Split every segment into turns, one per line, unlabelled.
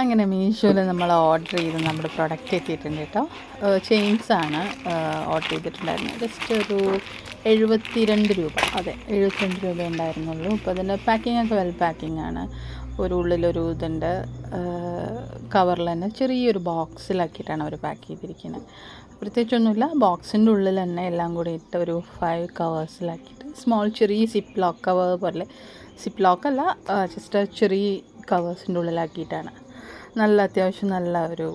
അങ്ങനെ മീഷോയിൽ നമ്മൾ ഓർഡർ ചെയ്ത് നമ്മുടെ പ്രൊഡക്റ്റ് എത്തിയിട്ടുണ്ട് കേട്ടോ. ചെയിൻസ് ആണ് ഓർഡർ ചെയ്തിട്ടുണ്ടായിരുന്നത്. ജസ്റ്റ് ഒരു എഴുപത്തി രണ്ട് രൂപ. അതെ എഴുപത്തിരണ്ട് രൂപ ഉണ്ടായിരുന്നുള്ളൂ. അപ്പോൾ അതിന്റെ പാക്കിംഗ് ഒക്കെ വെൽ പാക്കിംഗ് ആണ്. ഒരു ഉള്ളിലൊരു ഇതുണ്ട് കവറിൽ തന്നെ ചെറിയൊരു ബോക്സിലാക്കിയിട്ടാണ് അവർ പാക്ക് ചെയ്തിരിക്കുന്നത്. പ്രത്യേകിച്ചൊന്നുമില്ല ബോക്സിന്റെ ഉള്ളിൽ തന്നെ എല്ലാം കൂടി ഇട്ട് ഒരു ഫൈവ് കവേഴ്സിലാക്കിയിട്ട് സ്മോൾ ചെറിയ സിപ്പ് ലോക്ക് കവർ പോലെ സിപ്പ് ലോക്കല്ല ജസ്റ്റ് ചെറിയ കവേഴ്സിന്റെ ഉള്ളിലാക്കിയിട്ടാണ്. നല്ല അത്യാവശ്യം നല്ല ഒരു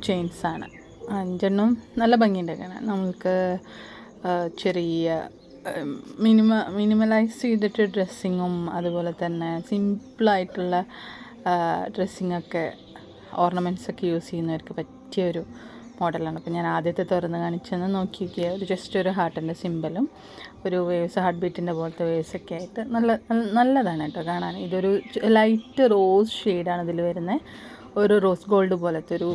ചെയിൻസാണ് അഞ്ചെണ്ണം നല്ല ഭംഗിയുണ്ട് കാണാൻ നമ്മൾക്ക് ചെറിയ മിനിമ മിനിമലൈസ് ചെയ്തിട്ട് ഡ്രസ്സിങ്ങും അതുപോലെ തന്നെ സിമ്പിളായിട്ടുള്ള ഡ്രസ്സിങ്ങൊക്കെ ഓർണമെന്റ്സൊക്കെ യൂസ് ചെയ്യുന്നവർക്ക് പറ്റിയൊരു മോഡലാണ്. അപ്പോൾ ഞാൻ ആദ്യത്തെ തുറന്ന് കാണിച്ചെന്ന് നോക്കി നോക്കിയാൽ ഒരു ജസ്റ്റ് ഒരു ഹാർട്ടിന്റെ സിമ്പലും ഒരു വേവ്സ് ഹാർട്ട് ബീറ്റിന്റെ പോലത്തെ വേവ്സ് ഒക്കെ ആയിട്ട് നല്ല നല്ലതാണ് കേട്ടോ കാണാൻ. ഇതൊരു ലൈറ്റ് റോസ് ഷെയ്ഡാണ് ഇതിൽ വരുന്നത് ഒരു റോസ് ഗോൾഡ് പോലത്തെ ഒരു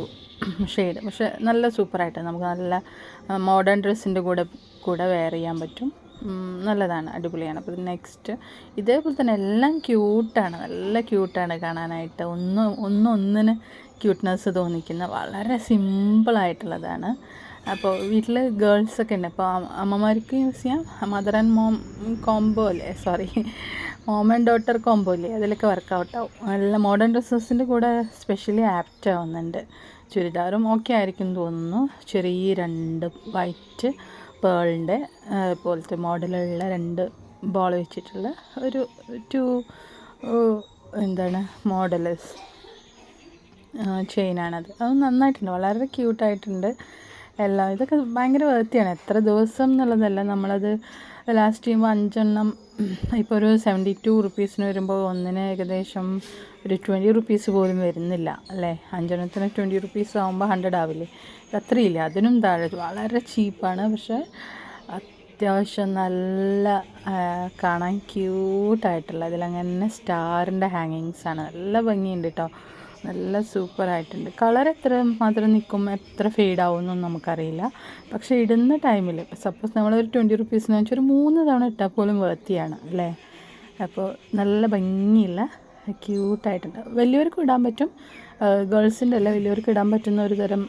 ഷെയ്ഡ് പക്ഷെ നല്ല സൂപ്പറായിട്ട് നമുക്ക് നല്ല മോഡേൺ ഡ്രസ്സിന്റെ കൂടെ കൂടെ വെയർ ചെയ്യാൻ പറ്റും. നല്ലതാണ് അടിപൊളിയാണ്. അപ്പോൾ നെക്സ്റ്റ് ഇതേപോലെ തന്നെ എല്ലാം ക്യൂട്ടാണ് നല്ല ക്യൂട്ടാണ് കാണാനായിട്ട്. ഒന്ന് ഒന്നൊന്നിന് ക്യൂട്ട്നെസ് തോന്നിക്കുന്ന വളരെ സിമ്പിളായിട്ടുള്ളതാണ് അപ്പോൾ വീട്ടിൽ ഗേൾസൊക്കെ ഉണ്ട്. അപ്പോൾ അമ്മമാർക്ക് യൂസ് ചെയ്യാം. മദർ ആൻഡ് മോം കോംബോ അല്ലേ? Sorry mom and daughter combo അല്ലേ? അതിലൊക്കെ വർക്കൗട്ട് ആവും. നല്ല മോഡേൺ ഡ്രസ്സസിന്റെ കൂടെ സ്പെഷ്യലി ആപ്റ്റ് ആവുന്നുണ്ട്. ചുരിദാറും ഓക്കെ ആയിരിക്കും തോന്നുന്നു. ചെറിയ രണ്ട് വൈറ്റ് പേളിന്റെ പോലത്തെ മോഡലുള്ള രണ്ട് ബോൾ വെച്ചിട്ടുള്ള ഒരു ടു എന്താണ് മോഡൽസ് ചെയിനാണത് അത് നന്നായിട്ടുണ്ട് വളരെ ക്യൂട്ടായിട്ടുണ്ട് എല്ലാം ഇതൊക്കെ ഭയങ്കര വൃത്തിയാണ് എത്ര ദിവസം എന്നുള്ളതല്ല നമ്മളത് ലാസ്റ്റ് ചെയ്യുമ്പോൾ അഞ്ചെണ്ണം ഇപ്പോൾ ഒരു സെവന്റി ടു റുപ്പീസിന് വരുമ്പോൾ ഒന്നിന് ഏകദേശം ഒരു ട്വന്റി റുപ്പീസ് പോലും വരുന്നില്ല അല്ലേ? അഞ്ചെണ്ണത്തിന് ട്വന്റി റുപ്പീസ് ആകുമ്പോൾ ഹൺഡ്രഡ് ആവില്ലേ? അത്രയില്ല? അതിനും താഴെ. വളരെ ചീപ്പാണ് പക്ഷേ അത്യാവശ്യം നല്ല കാണാൻ ക്യൂട്ടായിട്ടുള്ള അതിലങ്ങനെ സ്റ്റാറിന്റെ ഹാങ്ങിങ്സാണ് നല്ല ഭംഗിയുണ്ട് കേട്ടോ നല്ല സൂപ്പറായിട്ടുണ്ട്. കളർ എത്ര മാത്രം നിൽക്കും എത്ര ഫെയ്ഡ് ആവുമെന്നൊന്നും നമുക്കറിയില്ല. പക്ഷേ ഇടുന്ന ടൈമിൽ സപ്പോസ് നമ്മളൊരു ട്വന്റി റുപ്പീസിന് വെച്ചാൽ ഒരു മൂന്ന് തവണ ഇട്ടാൽ പോലും വേർത്തിയാണ് അല്ലേ? അപ്പോൾ നല്ല ഭംഗിയുള്ള ക്യൂട്ടായിട്ടുണ്ട് വലിയവർക്കും ഇടാൻ പറ്റും ഗേൾസിന്റെ അല്ല വലിയവർക്ക് ഇടാൻ പറ്റുന്ന ഒരു തരം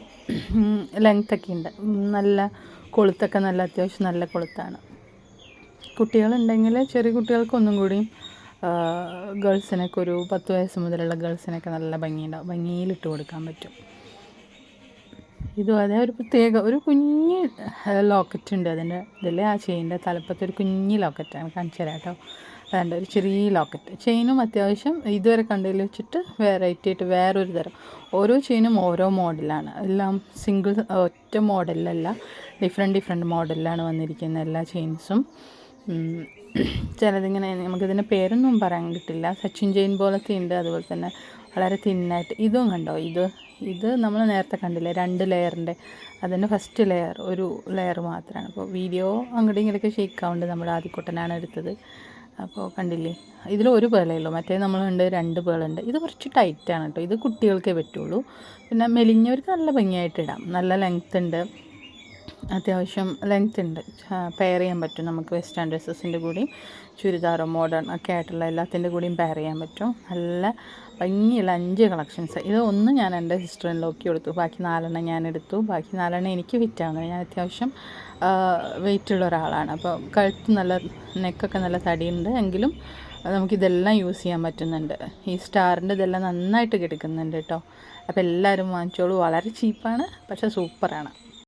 ലെങ്ത്തൊക്കെ ഉണ്ട്. നല്ല കൊളുത്തൊക്കെ നല്ല അത്യാവശ്യം നല്ല കൊളുത്താണ്. കുട്ടികളുണ്ടെങ്കിൽ ചെറിയ കുട്ടികൾക്ക് ഒന്നും കൂടിയും ഗേൾസിനൊക്കെ ഒരു പത്ത് വയസ്സ് മുതലുള്ള ഗേൾസിനൊക്കെ നല്ല ഭംഗിയുണ്ടാവും. ഭംഗിയിലിട്ട് കൊടുക്കാൻ പറ്റും. ഇതും അതേ ഒരു പ്രത്യേക ഒരു കുഞ്ഞ് ലോക്കറ്റ് ഉണ്ട് അതിന്റെ ഇതിൽ ആ ചെയിന്റെ തലപ്പത്ത് ഒരു കുഞ്ഞ് ലോക്കറ്റാണ്. കാണിച്ചു തരാം കേട്ടോ. അതുകൊണ്ട് ഒരു ചെറിയ ലോക്കറ്റ്. ചെയിനും അത്യാവശ്യം ഇതുവരെ കണ്ടതിൽ വെച്ചിട്ട് വെറൈറ്റി ആയിട്ട് വേറൊരു തരം. ഓരോ ചെയിനും ഓരോ മോഡലാണ്. എല്ലാം സിംഗിൾ ഒറ്റ മോഡലിലല്ല ഡിഫറെന്റ് ഡിഫറെന്റ് മോഡലിലാണ് വന്നിരിക്കുന്ന എല്ലാ ചെയിൻസും. ചിലതിങ്ങനെ നമുക്കിതിന്റെ പേരൊന്നും പറയാൻ കിട്ടില്ല. സച്ചിൻ ജെയിൻ പോലത്തെ ഉണ്ട്. അതുപോലെ തന്നെ വളരെ തിന്നായിട്ട് ഇതും കണ്ടോ? ഇത് ഇത് നമ്മൾ നേരത്തെ കണ്ടില്ലേ? രണ്ട് ലെയറിന്റെ. അതിന്റെ ഫസ്റ്റ് ലെയർ ഒരു ലെയർ മാത്രമാണ് അപ്പോൾ വീഡിയോ അങ്ങോട്ടും ഇങ്ങോട്ടൊക്കെ ഷെയ്ക്കാവുണ്ട് നമ്മുടെ ആദ്യക്കുട്ടനാണ് എടുത്തത്. അപ്പോൾ കണ്ടില്ലേ? ഇതിൽ ഒരു പേളേ ഉള്ളൂ. മറ്റേ നമ്മളുണ്ട് രണ്ട് പേളുണ്ട്. ഇത് കുറച്ച് ടൈറ്റാണ് കേട്ടോ. ഇത് കുട്ടികൾക്കേ പറ്റുള്ളൂ. പിന്നെ മെലിഞ്ഞവർക്ക് നല്ല ഭംഗിയായിട്ട് ഇടാം. നല്ല ലെങ്ത്ത് ഉണ്ട്. അത്യാവശ്യം ലെങ്ത് ഉണ്ട്. പെയർ ചെയ്യാൻ പറ്റും. നമുക്ക് വെസ്റ്റേൺ ഡ്രസ്സസിന്റെ കൂടിയും ചുരിദാറോ മോഡേൺ ഒക്കെ ആയിട്ടുള്ള എല്ലാത്തിന്റെ കൂടിയും പെയർ ചെയ്യാൻ പറ്റും. നല്ല ഭംഗിയുള്ള അഞ്ച് കളക്ഷൻസ് ഇത് ഒന്ന് ഞാൻ എന്റെ സിസ്റ്ററിന് നോക്കി കൊടുത്തു. ബാക്കി നാലെണ്ണം ഞാൻ എടുത്തു. ബാക്കി നാലെണ്ണം എനിക്ക് ഫിറ്റാണ് ഞാൻ അത്യാവശ്യം വെയിറ്റ് ഉള്ള ഒരാളാണ്. അപ്പോൾ കഴുത്ത് നല്ല നെക്കൊക്കെ നല്ല തടിയുണ്ട് എങ്കിലും നമുക്കിതെല്ലാം യൂസ് ചെയ്യാൻ പറ്റുന്നുണ്ട്. ഈ സ്റ്റാറിന്റെ ഇതെല്ലാം നന്നായിട്ട് കിടക്കുന്നുണ്ട് കേട്ടോ. അപ്പോൾ എല്ലാവരും വാങ്ങിച്ചോളൂ. വളരെ ചീപ്പാണ് പക്ഷേ സൂപ്പറാണ്